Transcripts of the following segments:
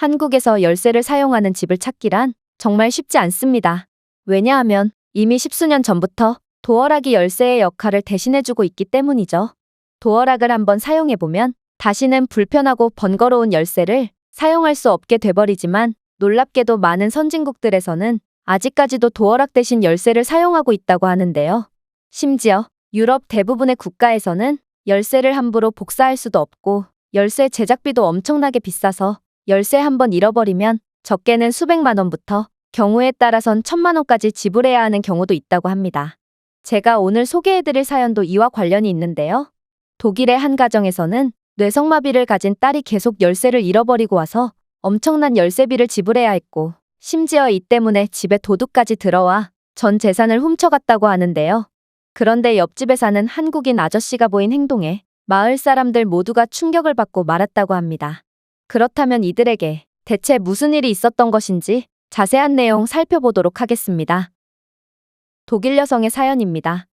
한국에서 열쇠를 사용하는 집을 찾기란 정말 쉽지 않습니다. 왜냐하면 이미 십수년 전부터 도어락이 열쇠의 역할을 대신해주고 있기 때문이죠. 도어락을 한번 사용해보면 다시는 불편하고 번거로운 열쇠를 사용할 수 없게 돼버리지만 놀랍게도 많은 선진국들에서는 아직까지도 도어락 대신 열쇠를 사용하고 있다고 하는데요. 심지어 유럽 대부분의 국가에서는 열쇠를 함부로 복사할 수도 없고 열쇠 제작비도 엄청나게 비싸서 열쇠 한 번 잃어버리면 적게는 수백만 원부터 경우에 따라선 천만 원까지 지불해야 하는 경우도 있다고 합니다. 제가 오늘 소개해드릴 사연도 이와 관련이 있는데요. 독일의 한 가정에서는 뇌성마비를 가진 딸이 계속 열쇠를 잃어버리고 와서 엄청난 열쇠비를 지불해야 했고 심지어 이 때문에 집에 도둑까지 들어와 전 재산을 훔쳐갔다고 하는데요. 그런데 옆집에 사는 한국인 아저씨가 보인 행동에 마을 사람들 모두가 충격을 받고 말았다고 합니다. 그렇다면 이들에게 대체 무슨 일이 있었던 것인지 자세한 내용 살펴보도록 하겠습니다. 독일 여성의 사연입니다.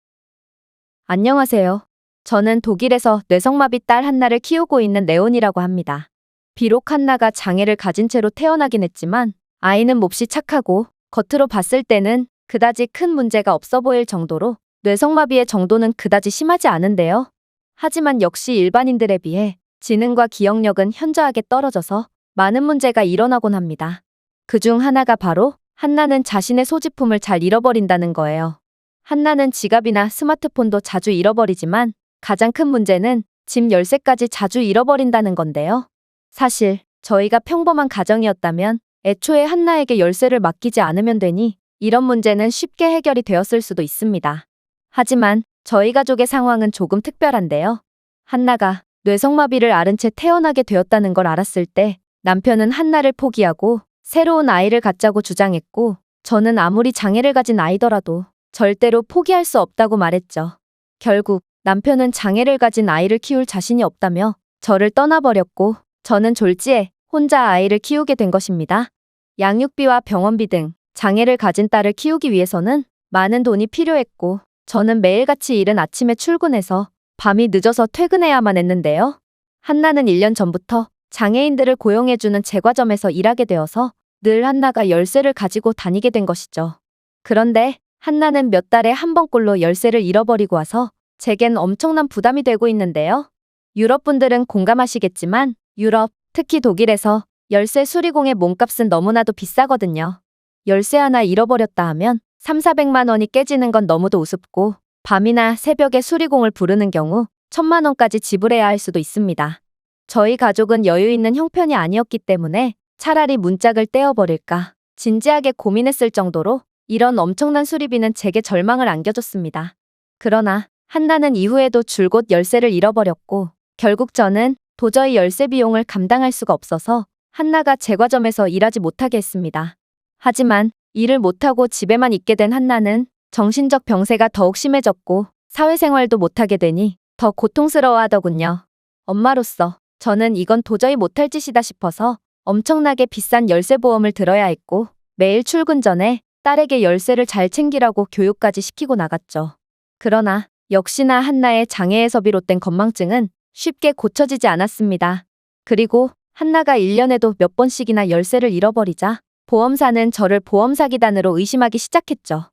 안녕하세요. 저는 독일에서 뇌성마비 딸 한나를 키우고 있는 레온이라고 합니다. 비록 한나가 장애를 가진 채로 태어나긴 했지만 아이는 몹시 착하고 겉으로 봤을 때는 그다지 큰 문제가 없어 보일 정도로 뇌성마비의 정도는 그다지 심하지 않은데요. 하지만 역시 일반인들에 비해 지능과 기억력은 현저하게 떨어져서 많은 문제가 일어나곤 합니다. 그 중 하나가 바로 한나는 자신의 소지품을 잘 잃어버린다는 거예요. 한나는 지갑이나 스마트폰도 자주 잃어버리지만 가장 큰 문제는 집 열쇠까지 자주 잃어버린다는 건데요. 사실 저희가 평범한 가정이었다면 애초에 한나에게 열쇠를 맡기지 않으면 되니 이런 문제는 쉽게 해결이 되었을 수도 있습니다. 하지만 저희 가족의 상황은 조금 특별한데요. 한나가 뇌성마비를 앓은 채 태어나게 되었다는 걸 알았을 때 남편은 한나를 포기하고 새로운 아이를 갖자고 주장했고 저는 아무리 장애를 가진 아이더라도 절대로 포기할 수 없다고 말했죠. 결국 남편은 장애를 가진 아이를 키울 자신이 없다며 저를 떠나버렸고 저는 졸지에 혼자 아이를 키우게 된 것입니다. 양육비와 병원비 등 장애를 가진 딸을 키우기 위해서는 많은 돈이 필요했고 저는 매일같이 이른 아침에 출근해서 밤이 늦어서 퇴근해야만 했는데요. 한나는 1년 전부터 장애인들을 고용해주는 제과점에서 일하게 되어서 늘 한나가 열쇠를 가지고 다니게 된 것이죠. 그런데 한나는 몇 달에 한 번꼴로 열쇠를 잃어버리고 와서 제겐 엄청난 부담이 되고 있는데요. 유럽 분들은 공감하시겠지만 유럽, 특히 독일에서 열쇠 수리공의 몸값은 너무나도 비싸거든요. 열쇠 하나 잃어버렸다 하면 3, 400만 원이 깨지는 건 너무도 우습고 밤이나 새벽에 수리공을 부르는 경우 천만 원까지 지불해야 할 수도 있습니다. 저희 가족은 여유 있는 형편이 아니었기 때문에 차라리 문짝을 떼어버릴까 진지하게 고민했을 정도로 이런 엄청난 수리비는 제게 절망을 안겨줬습니다. 그러나 한나는 이후에도 줄곧 열쇠를 잃어버렸고 결국 저는 도저히 열쇠 비용을 감당할 수가 없어서 한나가 제과점에서 일하지 못하게 했습니다. 하지만 일을 못하고 집에만 있게 된 한나는 정신적 병세가 더욱 심해졌고 사회생활도 못하게 되니 더 고통스러워 하더군요. 엄마로서 저는 이건 도저히 못할 짓이다 싶어서 엄청나게 비싼 열쇠 보험을 들어야 했고 매일 출근 전에 딸에게 열쇠를 잘 챙기라고 교육까지 시키고 나갔죠. 그러나 역시나 한나의 장애에서 비롯된 건망증은 쉽게 고쳐지지 않았습니다. 그리고 한나가 1년에도 몇 번씩이나 열쇠를 잃어버리자 보험사는 저를 보험사기단으로 의심하기 시작했죠.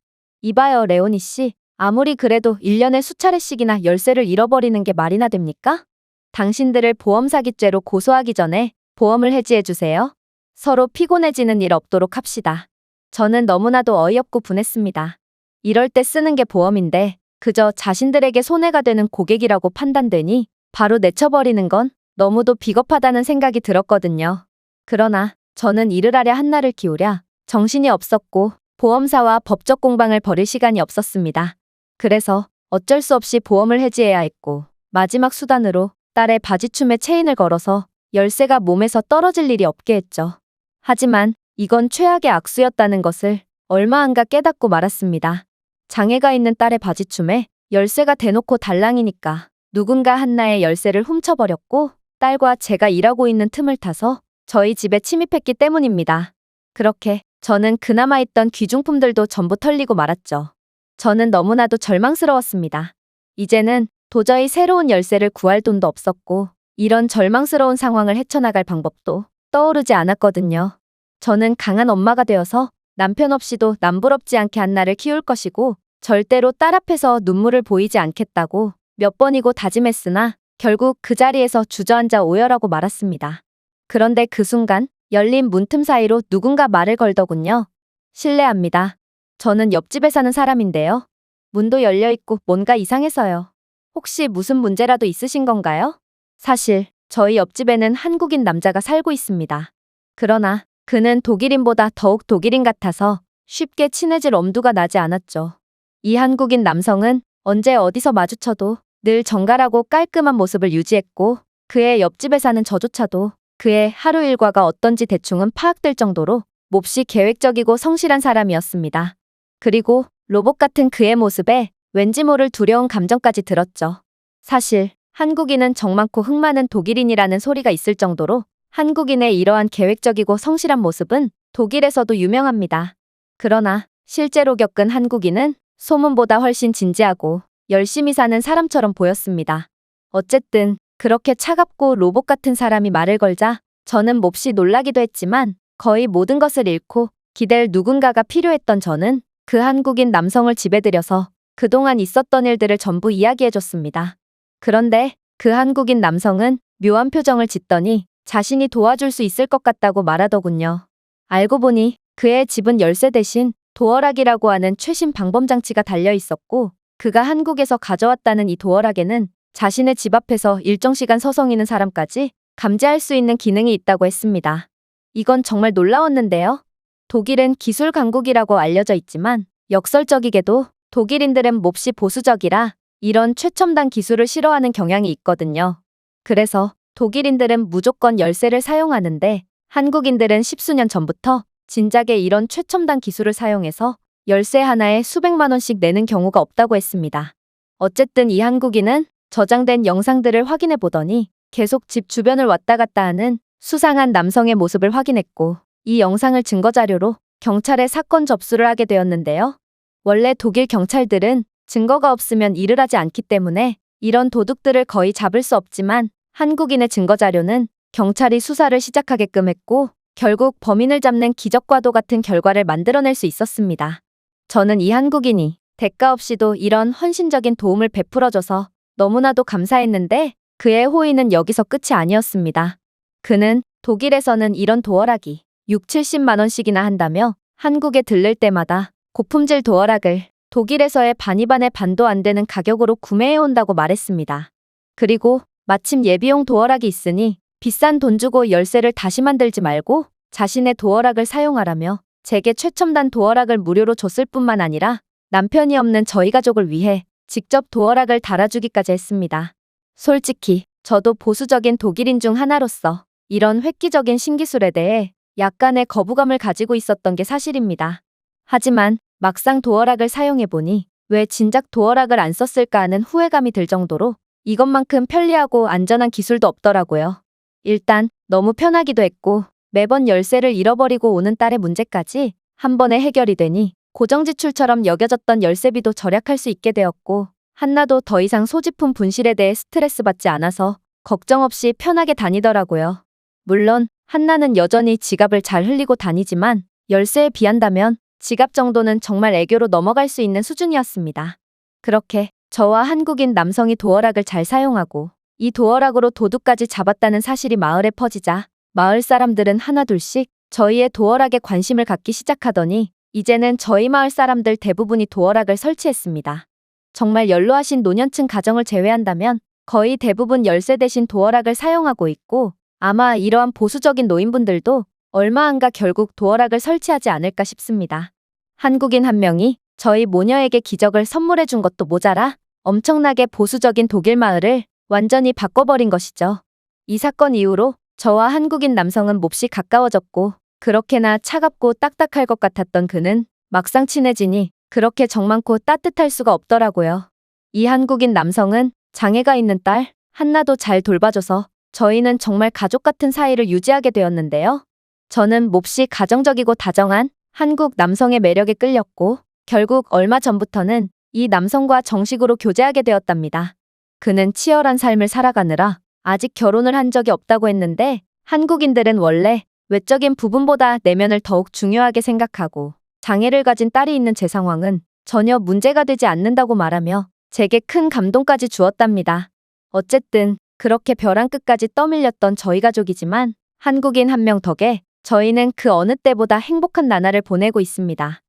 이봐요, 레오니 씨. 아무리 그래도 1년에 수차례씩이나 열쇠를 잃어버리는 게 말이나 됩니까? 당신들을 보험 사기죄로 고소하기 전에 보험을 해지해 주세요. 서로 피곤해지는 일 없도록 합시다. 저는 너무나도 어이없고 분했습니다. 이럴 때 쓰는 게 보험인데 그저 자신들에게 손해가 되는 고객이라고 판단되니 바로 내쳐버리는 건 너무도 비겁하다는 생각이 들었거든요. 그러나 저는 일을 하랴 한나를 키우랴 정신이 없었고 보험사와 법적 공방을 벌일 시간이 없었습니다. 그래서 어쩔 수 없이 보험을 해지해야 했고 마지막 수단으로 딸의 바지춤에 체인을 걸어서 열쇠가 몸에서 떨어질 일이 없게 했죠. 하지만 이건 최악의 악수였다는 것을 얼마 안가 깨닫고 말았습니다. 장애가 있는 딸의 바지춤에 열쇠가 대놓고 달랑이니까 누군가 한나의 열쇠를 훔쳐버렸고 딸과 제가 일하고 있는 틈을 타서 저희 집에 침입했기 때문입니다. 그렇게 저는 그나마 있던 귀중품들도 전부 털리고 말았죠. 저는 너무나도 절망스러웠습니다. 이제는 도저히 새로운 열쇠를 구할 돈도 없었고 이런 절망스러운 상황을 헤쳐나갈 방법도 떠오르지 않았거든요. 저는 강한 엄마가 되어서 남편 없이도 남부럽지 않게 한나를 키울 것이고 절대로 딸 앞에서 눈물을 보이지 않겠다고 몇 번이고 다짐했으나 결국 그 자리에서 주저앉아 오열하고 말았습니다. 그런데 그 순간 열린 문틈 사이로 누군가 말을 걸더군요. 실례합니다. 저는 옆집에 사는 사람인데요. 문도 열려 있고 뭔가 이상해서요. 혹시 무슨 문제라도 있으신 건가요? 사실 저희 옆집에는 한국인 남자가 살고 있습니다. 그러나 그는 독일인보다 더욱 독일인 같아서 쉽게 친해질 엄두가 나지 않았죠. 이 한국인 남성은 언제 어디서 마주쳐도 늘 정갈하고 깔끔한 모습을 유지했고 그의 옆집에 사는 저조차도 그의 하루 일과가 어떤지 대충은 파악될 정도로 몹시 계획적이고 성실한 사람이었습니다. 그리고 로봇 같은 그의 모습에 왠지 모를 두려운 감정까지 들었죠. 사실 한국인은 정 많고 흥 많은 독일인이라는 소리가 있을 정도로 한국인의 이러한 계획적이고 성실한 모습은 독일에서도 유명합니다. 그러나 실제로 겪은 한국인은 소문보다 훨씬 진지하고 열심히 사는 사람처럼 보였습니다. 어쨌든 그렇게 차갑고 로봇 같은 사람이 말을 걸자 저는 몹시 놀라기도 했지만 거의 모든 것을 잃고 기댈 누군가가 필요했던 저는 그 한국인 남성을 집에 들여서 그동안 있었던 일들을 전부 이야기해줬습니다. 그런데 그 한국인 남성은 묘한 표정을 짓더니 자신이 도와줄 수 있을 것 같다고 말하더군요. 알고 보니 그의 집은 열쇠 대신 도어락이라고 하는 최신 방범 장치가 달려 있었고 그가 한국에서 가져왔다는 이 도어락에는 자신의 집 앞에서 일정 시간 서성이는 사람까지 감지할 수 있는 기능이 있다고 했습니다. 이건 정말 놀라웠는데요. 독일은 기술 강국이라고 알려져 있지만 역설적이게도 독일인들은 몹시 보수적이라 이런 최첨단 기술을 싫어하는 경향이 있거든요. 그래서 독일인들은 무조건 열쇠를 사용하는데 한국인들은 십수년 전부터 진작에 이런 최첨단 기술을 사용해서 열쇠 하나에 수백만 원씩 내는 경우가 없다고 했습니다. 어쨌든 이 한국인은 저장된 영상들을 확인해 보더니 계속 집 주변을 왔다 갔다 하는 수상한 남성의 모습을 확인했고 이 영상을 증거자료로 경찰에 사건 접수를 하게 되었는데요. 원래 독일 경찰들은 증거가 없으면 일을 하지 않기 때문에 이런 도둑들을 거의 잡을 수 없지만 한국인의 증거자료는 경찰이 수사를 시작하게끔 했고 결국 범인을 잡는 기적과도 같은 결과를 만들어낼 수 있었습니다. 저는 이 한국인이 대가 없이도 이런 헌신적인 도움을 베풀어줘서 너무나도 감사했는데 그의 호의는 여기서 끝이 아니었습니다. 그는 독일에서는 이런 도어락이 6, 70만 원씩이나 한다며 한국에 들를 때마다 고품질 도어락을 독일에서의 반이반의 반도 안 되는 가격으로 구매해온다고 말했습니다. 그리고 마침 예비용 도어락이 있으니 비싼 돈 주고 열쇠를 다시 만들지 말고 자신의 도어락을 사용하라며 제게 최첨단 도어락을 무료로 줬을 뿐만 아니라 남편이 없는 저희 가족을 위해 직접 도어락을 달아주기까지 했습니다. 솔직히 저도 보수적인 독일인 중 하나로서 이런 획기적인 신기술에 대해 약간의 거부감을 가지고 있었던 게 사실입니다. 하지만 막상 도어락을 사용해보니 왜 진작 도어락을 안 썼을까 하는 후회감이 들 정도로 이것만큼 편리하고 안전한 기술도 없더라고요. 일단 너무 편하기도 했고 매번 열쇠를 잃어버리고 오는 딸의 문제까지 한 번에 해결이 되니 고정지출처럼 여겨졌던 열쇠비도 절약할 수 있게 되었고 한나도 더 이상 소지품 분실에 대해 스트레스 받지 않아서 걱정 없이 편하게 다니더라고요. 물론 한나는 여전히 지갑을 잘 흘리고 다니지만 열쇠에 비한다면 지갑 정도는 정말 애교로 넘어갈 수 있는 수준이었습니다. 그렇게 저와 한국인 남성이 도어락을 잘 사용하고 이 도어락으로 도둑까지 잡았다는 사실이 마을에 퍼지자 마을 사람들은 하나둘씩 저희의 도어락에 관심을 갖기 시작하더니 이제는 저희 마을 사람들 대부분이 도어락을 설치했습니다. 정말 연로하신 노년층 가정을 제외한다면 거의 대부분 열쇠 대신 도어락을 사용하고 있고 아마 이러한 보수적인 노인분들도 얼마 안가 결국 도어락을 설치하지 않을까 싶습니다. 한국인 한 명이 저희 모녀에게 기적을 선물해 준 것도 모자라 엄청나게 보수적인 독일 마을을 완전히 바꿔버린 것이죠. 이 사건 이후로 저와 한국인 남성은 몹시 가까워졌고 그렇게나 차갑고 딱딱할 것 같았던 그는 막상 친해지니 그렇게 정많고 따뜻할 수가 없더라고요. 이 한국인 남성은 장애가 있는 딸 한나도 잘 돌봐줘서 저희는 정말 가족 같은 사이를 유지하게 되었는데요. 저는 몹시 가정적이고 다정한 한국 남성의 매력에 끌렸고 결국 얼마 전부터는 이 남성과 정식으로 교제하게 되었답니다. 그는 치열한 삶을 살아가느라 아직 결혼을 한 적이 없다고 했는데 한국인들은 원래 외적인 부분보다 내면을 더욱 중요하게 생각하고 장애를 가진 딸이 있는 제 상황은 전혀 문제가 되지 않는다고 말하며 제게 큰 감동까지 주었답니다. 어쨌든 그렇게 벼랑 끝까지 떠밀렸던 저희 가족이지만 한국인 한 명 덕에 저희는 그 어느 때보다 행복한 나날을 보내고 있습니다.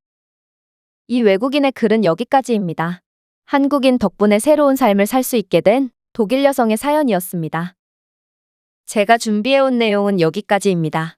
이 외국인의 글은 여기까지입니다. 한국인 덕분에 새로운 삶을 살 수 있게 된 독일 여성의 사연이었습니다. 제가 준비해온 내용은 여기까지입니다.